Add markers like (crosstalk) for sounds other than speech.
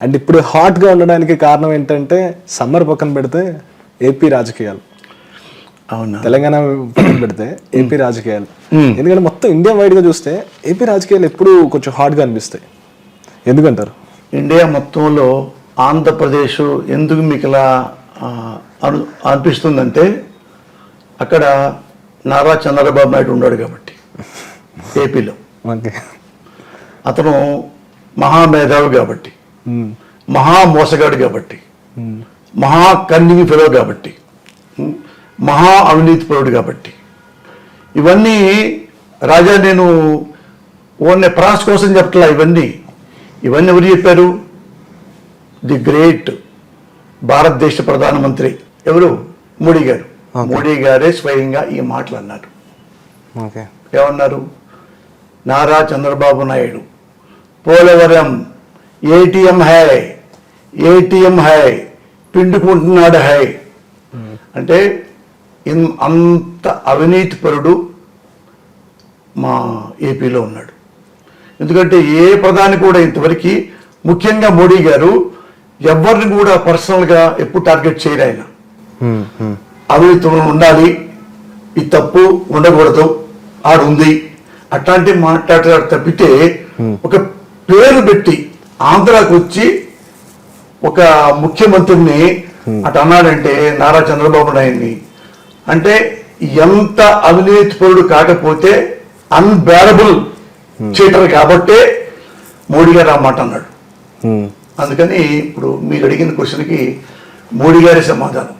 And ఇప్పుడు హాట్గా ఉండడానికి కారణం ఏంటంటే సమ్మర్ పక్కన పెడితే ఏపీ రాజకీయాలు. అవునా? తెలంగాణ పక్కన పెడితే ఏపీ రాజకీయాలు. ఎందుకంటే మొత్తం ఇండియా వైడ్గా చూస్తే ఏపీ రాజకీయాలు ఎప్పుడు కొంచెం హాట్గా అనిపిస్తాయి. ఎందుకంటారు? ఇండియా మొత్తంలో ఆంధ్రప్రదేశ్ ఎందుకు మీకు ఇలా అను అనిపిస్తుందంటే అక్కడ నారా చంద్రబాబు నాయుడు ఉన్నాడు కాబట్టి (laughs) ఏపీలో అతను మహామేధావి కాబట్టి. మహా మోసగాడు కాబట్టి. మహా కన్నింగ్ ఫెలో కాబట్టి మహా అవినీతిపరుడు కాబట్టి. ఇవన్నీ రాజా నేను ఓన్లీ ప్రాస్ కోసం చెప్పట్లా ఇవన్నీ. ఇవన్నీ ఎవరు చెప్పారు? ది గ్రేట్ భారతదేశ ప్రధానమంత్రి. ఎవరు? మోడీ గారు. మోడీ గారే స్వయంగా ఈ మాటలు అన్నారు ఏమన్నారు? నారా చంద్రబాబు నాయుడు. పోలవరం ఏటీఎం హై ఏటీఎం హై పిండుకుంటున్నాడు హై. అంటే అంత అవినీతిపరుడు మా ఏపీలో ఉన్నాడు. ఎందుకంటే ఏ ప్రధాని కూడా ఇంతవరకు ముఖ్యంగా మోడీ గారు ఎవరిని కూడా పర్సనల్గా ఎప్పుడు టార్గెట్ చేయరు ఆయన. అవినీతి ఉండాలి. ఈ తప్పు ఉండకూడదు. ఆడు ఉంది అట్లాంటి మాట్లాడతాడు తప్పితే ఒక పేరు పెట్టి ఆంధ్రాకు వచ్చి ఒక ముఖ్యమంత్రిని అటు అన్నాడంటే నారా చంద్రబాబు నాయుడిని. అంటే ఎంత అవినీతిపరుడు కాకపోతే అన్బేరబుల్ చీటర్ కాబట్టే మోడీ గారు ఆ మాట అన్నాడు. అందుకని ఇప్పుడు మీరు అడిగిన క్వశ్చన్కి మోడీ గారి సమాధానం.